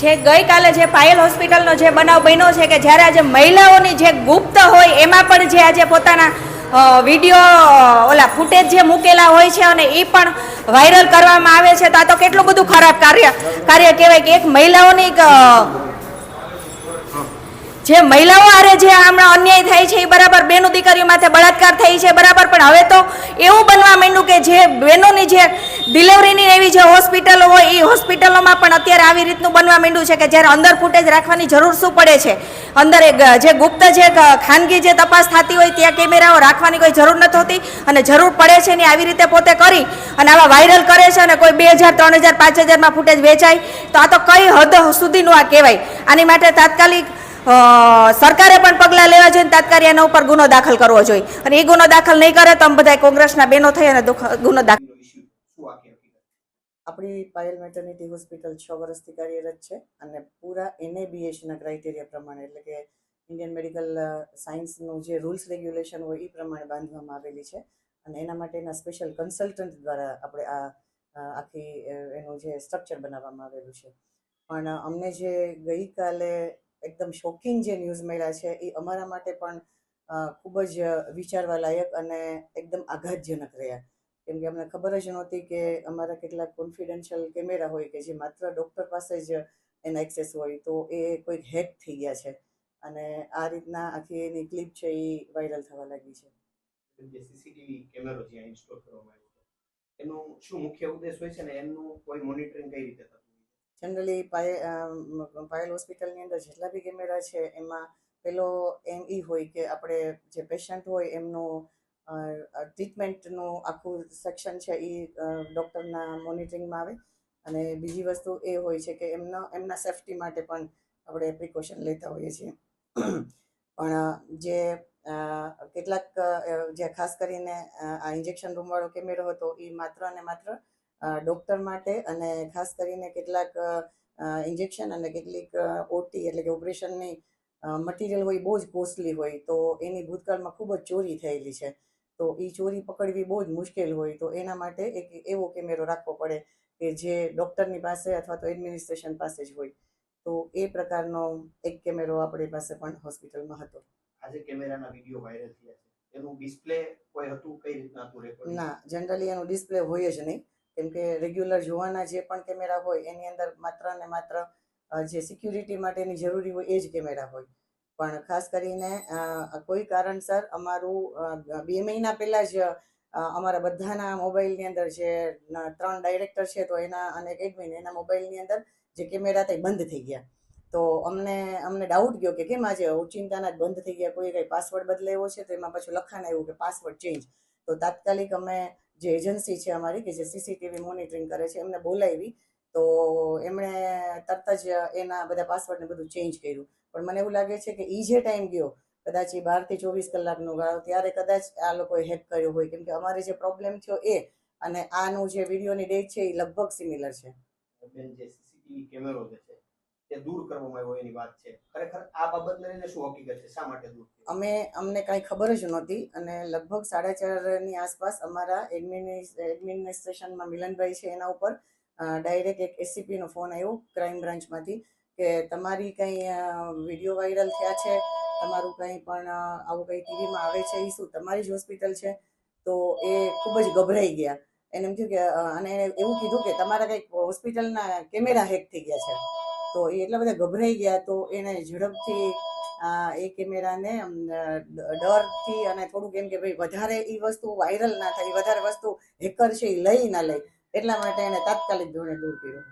જે ગઈકાલે જે પાયલ હોસ્પિટલનો જે બનાવ બન્યો છે કે જ્યારે આજે મહિલાઓની જે ગુપ્ત હોય, એમાં પણ જે આજે પોતાના વીડિયો ઓલા ફૂટેજ જે મૂકેલા હોય છે અને એ પણ વાયરલ કરવામાં આવે છે, તો આ તો કેટલું બધું ખરાબ કાર્ય કાર્ય કહેવાય કે એક મહિલાઓની જે મહિલાઓ આરે જે હમણાં અન્યાય થાય છે એ બરાબર બેનો દીકરીઓ માથે બળાત્કાર થઈ છે, બરાબર? પણ હવે તો એવું બનવા માંડ્યું કે જે બહેનોની જે ડિલિવરીની એવી જે હોસ્પિટલો હોય, એ હોસ્પિટલોમાં પણ અત્યારે આવી રીતનું બનવા માંડ્યું છે કે જ્યારે અંદર ફૂટેજ રાખવાની જરૂર શું પડે છે? અંદર જે ગુપ્ત જે ખાનગી જે તપાસ થતી હોય ત્યાં કેમેરાઓ રાખવાની કોઈ જરૂર નથી હોતી અને જરૂર પડે છે ને આવી રીતે પોતે કરી અને આવા વાયરલ કરે છે અને કોઈ બે હજાર ત્રણ હજાર, પાંચ હજારમાં ફૂટેજ વેચાય, તો આ તો કઈ હદ સુધીનું આ કહેવાય? આની માટે તાત્કાલિક સરકારે પણ પગલાં લેવા જોઈએ અને તાત્કાલિક એના ઉપર ગુનો દાખલ કરવો જોઈએ. અને એ ગુનો દાખલ નહીં કરે તો અમે બધા કોંગ્રેસના બેનો થઈ અને ગુનો દાખલ? આપણી પાયલ મેટર્નિટી હોસ્પિટલ છ વર્ષથી કાર્યરત છે અને પૂરા એનએબીએસના ક્રાઇટેરિયા પ્રમાણે એટલે કે ઇન્ડિયન મેડિકલ સાયન્સનું જે રૂલ્સ રેગ્યુલેશન હોય એ પ્રમાણે બાંધવામાં આવેલી છે. અને એના માટેના સ્પેશિયલ કન્સલ્ટન્ટ દ્વારા આપણે આ આખી એનું જે સ્ટ્રક્ચર બનાવવામાં આવેલું છે. પણ અમને જે ગઈકાલે એકદમ શોકિંગ જે ન્યૂઝ મળ્યા છે, એ અમારા માટે પણ ખૂબ જ વિચારવા લાયક અને એકદમ આઘાતજનક રહ્યા. કેમ કે અમને ખબર જ નહોતી કે અમારા કેટલાક કોન્ફિડેન્શિયલ કેમેરા હોય કે જે માત્ર ડૉક્ટર પાસે જ એના એક્સેસ હોય, તો એ કોઈક હેક થઈ ગયા છે. અને આ રીતના આખી એની ક્લિપ છે એ વાયરલ થવા લાગી છે. સીસીટીવી કેમેરો જે ઇન્સ્ટોલ કરવામાં આવ્યો એનો શું મુખ્ય ઉદ્દેશ હોય છે ને એનું કોઈ મોનિટરિંગ કઈ રીતે? જનરલી પાયલ પાયલ હોસ્પિટલની અંદર જેટલા બી કેમેરા છે, એમાં પેલો એમ ઈ હોય કે આપણે જે પેશન્ટ હોય એમનું ટ્રીટમેન્ટનું આખું સેક્શન છે એ ડૉક્ટરના મોનિટરિંગમાં આવે. અને બીજી વસ્તુ એ હોય છે કે એમના એમના સેફટી માટે પણ આપણે પ્રિકોશન લેતા હોઈએ છીએ. પણ જે કેટલાક જે ખાસ કરીને આ ઇન્જેક્શન રૂમવાળો કેમેરો હતો એ માત્ર અને માત્ર ડૉક્ટર માટે અને ખાસ કરીને કેટલાક ઇન્જેક્શન અને કેટલીક ઓટી એટલે કે ઓપરેશનની મટીરિયલ હોય બહુ જ કોસ્ટલી હોય તો એની ભૂતકાળમાં ખૂબ જ ચોરી થયેલી છે. તો એ ચોરી પકડવી બહુ જ મુશ્કેલ હોય તો એના માટે એક એવો કેમેરો રાખવો પડે કે જે ડૉક્ટરની પાસે અથવા તો એડમિનિસ્ટ્રેશન પાસે જ હોય. તો એ પ્રકારનો એક કેમેરો આપણી પાસે પણ હોસ્પિટલમાં હતો. આજે કેમેરાના વીડિયો વાયરલ થયા છે. એનું ડિસ્પ્લે કોઈ હતું કઈ રીતના હતું ના જનરલી એનું ડિસ્પ્લે હોય જ નહીં. કેમ કે રેગ્યુલર જોવાના જે પણ કેમેરા હોય, એની અંદર માત્ર ને માત્ર જે સિક્યુરિટી માટેની જરૂરી હોય એ જ કેમેરા હોય. પણ ખાસ કરીને કોઈ કારણસર અમારું બે મહિના પહેલાં જ અમારા બધાના મોબાઈલની અંદર જે ત્રણ ડાયરેક્ટર છે, તો એના અને એડમિન એના મોબાઈલની અંદર જે કેમેરા તે બંધ થઈ ગયા. તો અમને અમને ડાઉટ ગયો કે કેમ આજે ઓચિંતાના જ બંધ થઈ ગયા, કોઈ કંઈ પાસવર્ડ બદલાવ્યો છે, તો એમાં પાછું લખાણ આવ્યું કે પાસવર્ડ ચેન્જ તો તાત્કાલિક અમે જે એજન્સી છે અમારી કે જે સીસીટીવી મોનિટરિંગ કરે છે, એમને બોલાવી તો એમણે તરત જ એના બધા પાસવર્ડને બધું ચેન્જ કર્યું. પણ મને એવું લાગે છે કે એ જે ટાઈમ ગયો, કદાચ એ બારથી ચોવીસ કલાકનો ગાળો, ત્યારે કદાચ આ લોકોએ હેક કર્યો હોય. કેમ કે અમારે જે પ્રોબ્લેમ થયો એ અને આનું જે વિડીયોની ડેટ છે એ લગભગ સિમિલર છે. કેમેરો છે તે દૂર કરવામાં આવ્યો એની વાત છે. ખરેખર આ બાબતને લઈને શું હકીકત છે? શા માટે દૂર અમે, અમને કાંઈ ખબર જ નહોતી અને લગભગ સાડા ચારની આસપાસ અમારા એડમિનિસ્ટ્રેશનમાં મિલનભાઈ છે એના ઉપર ડાયરેક્ટ એક એસીપીનો ફોન આવ્યો ક્રાઇમ બ્રાન્ચમાંથી કે તમારી કંઈ વીડિયો વાયરલ થયા છે? તમારું કંઈ પણ આવું કંઈ ટીવીમાં આવે છે? એ શું, તમારી જ હોસ્પિટલ છે? તો એ ખૂબ જ ગભરાઈ ગયા. એને એમ થયું કે અને એવું કીધું કે તમારા કંઈક હોસ્પિટલના કેમેરા હેક થઈ ગયા છે. તો એ એટલા બધા ગભરાઈ ગયા તો એને ઝડપથી એ કેમેરાને ડરથી અને થોડુંક એમ કે ભાઈ વધારે એ વસ્તુ વાયરલ ના થાય વધારે વસ્તુ હેકર છે એ લઈ ના લઈ એટલા માટે એને તાત્કાલિક ધોરણે દૂર કર્યો.